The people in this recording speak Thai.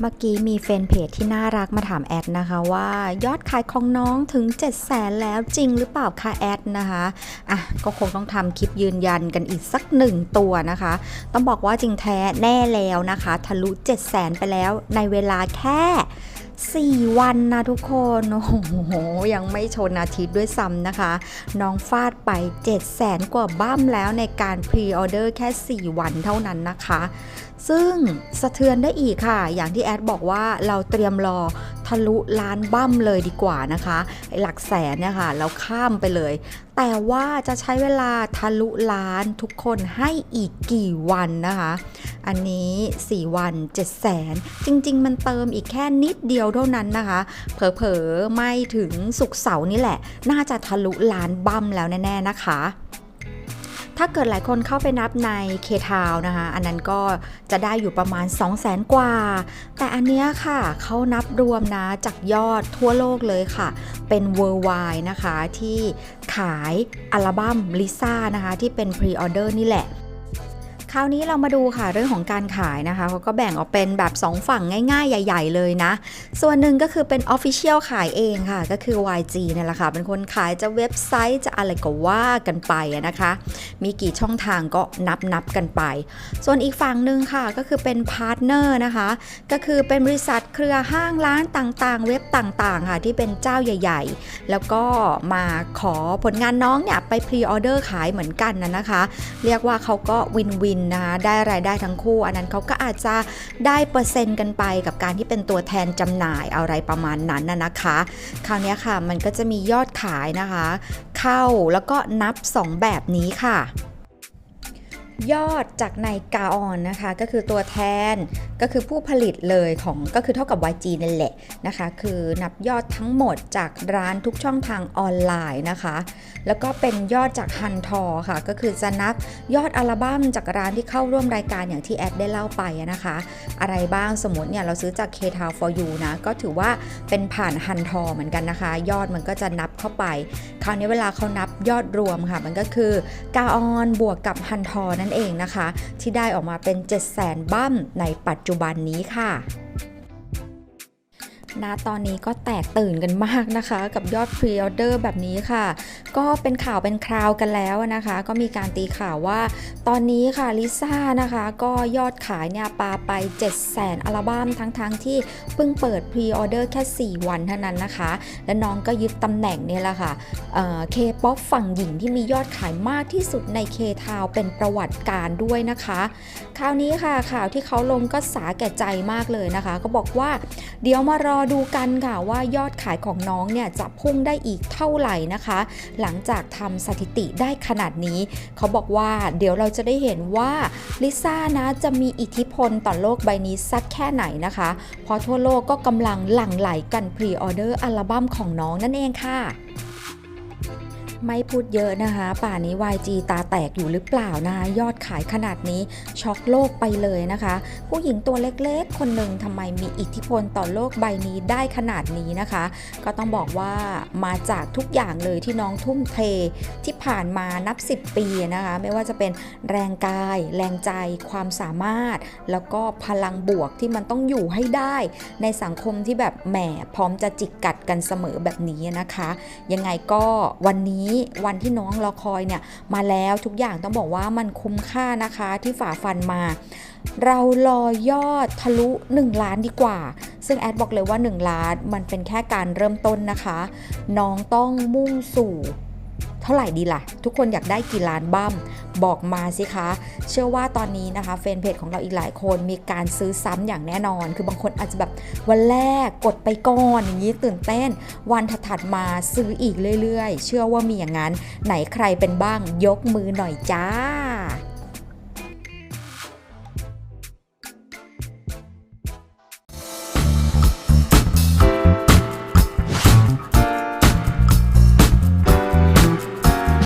เมื่อกี้มีแฟนเพจที่น่ารักมาถามแอดนะคะว่ายอดขายของน้องถึง 7 0 0แสนแล้วจริงหรือเปล่าคะแอดนะคะอะก็คงต้องทำคลิปยืนยันกันอีกสักหนึ่งตัวนะคะ ต้องบอกว่าจริงแท้แน่แล้วนะคะ ทะลุ 7 0 0แสนไปแล้วในเวลาแค่ 4 วันนะทุกคน โอ้โห ยังไม่ชนอาทิตย์ด้วยซ้ำนะคะ น้องฟาดไป 7 0 0แสนกว่าบ้ามแล้วในการพรีออเดอร์แค่ 4 วันเท่านั้นนะคะ ซึ่งสะเทือนได้อีกค่ะ อย่างที่แอดบอกว่าเราเตรียมรอ ทะลุล้านบั้มเลยดีกว่านะคะไอหลักแสนเนี่ยค่ะเราข้ามไปเลย แต่ว่าจะใช้เวลาทะลุล้านทุกคนให้อีกกี่วันนะคะ อันนี้ 4 วัน 7 0 0แสนจริง ๆ มันเติมอีกแค่นิดเดียวเท่านั้นนะคะ เผลอๆไม่ถึงสุกเสาร์นี่แหละ น่าจะทะลุล้านบั้มแล้วแน่ ๆ นะคะ ถ้าเกิดหลายคนเข้าไปนับในเคทาวนะคะ อันนั้นก็จะได้อยู่ประมาณ 2 0 0แสนกว่า แต่อันเนี้ยค่ะเขานับรวมนะจากยอดทั่วโลกเลยค่ะ เป็น worldwide นะคะ ที่ขายอัลบั้มลิซ่านะคะ ที่เป็นพรีออเดอร์นี่แหละ คราวนี้เรามาดูค่ะเรื่องของการขายนะคะเขาก็แบ่งออกเป็นแบบ 2 ฝั่งง่ายๆ ใหญ่ ๆ เลยนะ ส่วนหนึ่งก็คือเป็น Official ขายเองค่ะ ก็คือ YG เนี่ยแหละค่ะ เป็นคนขายจะเว็บไซต์จะอะไรก็ว่ากันไปนะคะ มีกี่ช่องทางก็นับนับกันไป ส่วนอีกฝั่งหนึ่งค่ะก็คือเป็นพาร์ทเนอร์นะคะ ก็คือเป็นบริษัทเครือห้างร้านต่างๆ เว็บต่างๆค่ะที่เป็นเจ้าใหญ่ ๆ แล้วก็มาขอผลงานน้องเนี่ยไปพรีออเดอร์ขายเหมือนกันนะนะคะ เรียกว่าเขาก็วินวินนะคะได้รายได้ทั้งคู่ อันนั้นเขาก็อาจจะได้เปอร์เซ็นต์กันไปกับการที่เป็นตัวแทนจำหน่ายอะไรประมาณนั้นนะนะคะ คราวนี้ค่ะมันก็จะมียอดขายนะคะ เข้าแล้วก็นับ 2 แบบนี้ค่ะ ยอดจากในกาออนนะคะ ก็คือตัวแทนก็คือผู้ผลิตเลยของก็คือเท่ากับ YG นั่นแหละนะคะ คือนับยอดทั้งหมดจากร้านทุกช่องทางออนไลน์นะคะ แล้วก็เป็นยอดจากฮันทอค่ะ ก็คือจะนับยอดอัลบั้มจากร้านที่เข้าร่วมรายการอย่างที่แอดได้เล่าไปนะคะ อะไรบ้างสมมติเนี่ยเราซื้อจาก k t o w for you นะ ก็ถือว่าเป็นผ่านฮันทอเหมือนกันนะคะ ยอดมันก็จะนับเข้าไป คราวนี้เวลาเขานับยอดรวมค่ะ มันก็คือกาออนบวกกับฮันทอนั่นเองนะคะ ที่ได้ออกมาเป็น 7 0 0 0 0 0 บั้มในปัจจุบันนี้ค่ะ ณตอนนี้ก็แตกตื่นกันมากนะคะ กับยอดพรีออเดอร์แบบนี้ค่ะ ก็เป็นข่าวเป็นคราวกันแล้วนะคะ ก็มีการตีข่าวว่า ตอนนี้ค่ะลิซ่านะคะ ก็ยอดขายเนี่ยปาไป 7 0 0 0 0 0อัลบั้มทั้งๆทที่เพิ่งเปิดพรีออเดอร์แค่ 4 วันเท่านั้นนะคะ และน้องก็ยึดตำแหน่งเนี่ยแหละค่ะเคป๊อปฝั่งหญิงที่มียอดขายมากที่สุดในเคทาวเป็นประวัติการด้วยนะคะ คราวนี้ค่ะข่าวที่เขาลงก็สาแก่ใจมากเลยนะคะ ก็บอกว่าเดี๋ยวมารอดูกันค่ะว่ายอดขายของน้องเนี่ยจะพุ่งได้อีกเท่าไหร่นะคะ หลังจากทำสถิติได้ขนาดนี้ เขาบอกว่าเดี๋ยวเราจะได้เห็นว่าลิซ่านะจะมีอิทธิพลต่อโลกใบนี้สักแค่ไหนนะคะ เพราะทั่วโลกก็กำลังหลั่งไหลกันพรีออเดอร์อัลบั้มของน้องนั่นเองค่ะ ไม่พูดเยอะนะคะ ป่านี้ YG ตาแตกอยู่หรือเปล่านะยอดขายขนาดนี้ช็อกโลกไปเลยนะคะ ผู้หญิงตัวเล็กๆ คนหนึ่งทำไมมีอิทธิพลต่อโลกใบนี้ได้ขนาดนี้นะคะ ก็ต้องบอกว่ามาจากทุกอย่างเลยที่น้องทุ่มเทที่ผ่านมานับ 10 ปีนะคะ ไม่ว่าจะเป็นแรงกาย แรงใจ ความสามารถ แล้วก็พลังบวกที่มันต้องอยู่ให้ได้ ในสังคมที่แบบแหมพร้อมจะจิกกัดกันเสมอแบบนี้นะคะ ยังไงก็วันนี้วันที่น้องรอคอยเนี่ยมาแล้วทุกอย่างต้องบอกว่ามันคุ้มค่านะคะที่ฝ่าฟันมา เรารอยอดทะลุ 1 ล้านดีกว่า ซึ่งแอดบอกเลยว่า 1 ล้านมันเป็นแค่การเริ่มต้นนะคะ น้องต้องมุ่งสู่ เท่าไหร่ดีล่ะ ทุกคนอยากได้กี่ล้านบ้มบอกมาสิคะ เชื่อว่าตอนนี้นะคะแฟนเพจของเราอีกหลายคนมีการซื้อซ้ำอย่างแน่นอน คือบางคนอาจจะแบบวันแรกกดไปก่อนอย่างนี้ตื่นเต้น วันถัดมาซื้ออีกเรื่อยๆ เชื่อว่ามีอย่างนั้น ไหนใครเป็นบ้างยกมือหน่อยจ้า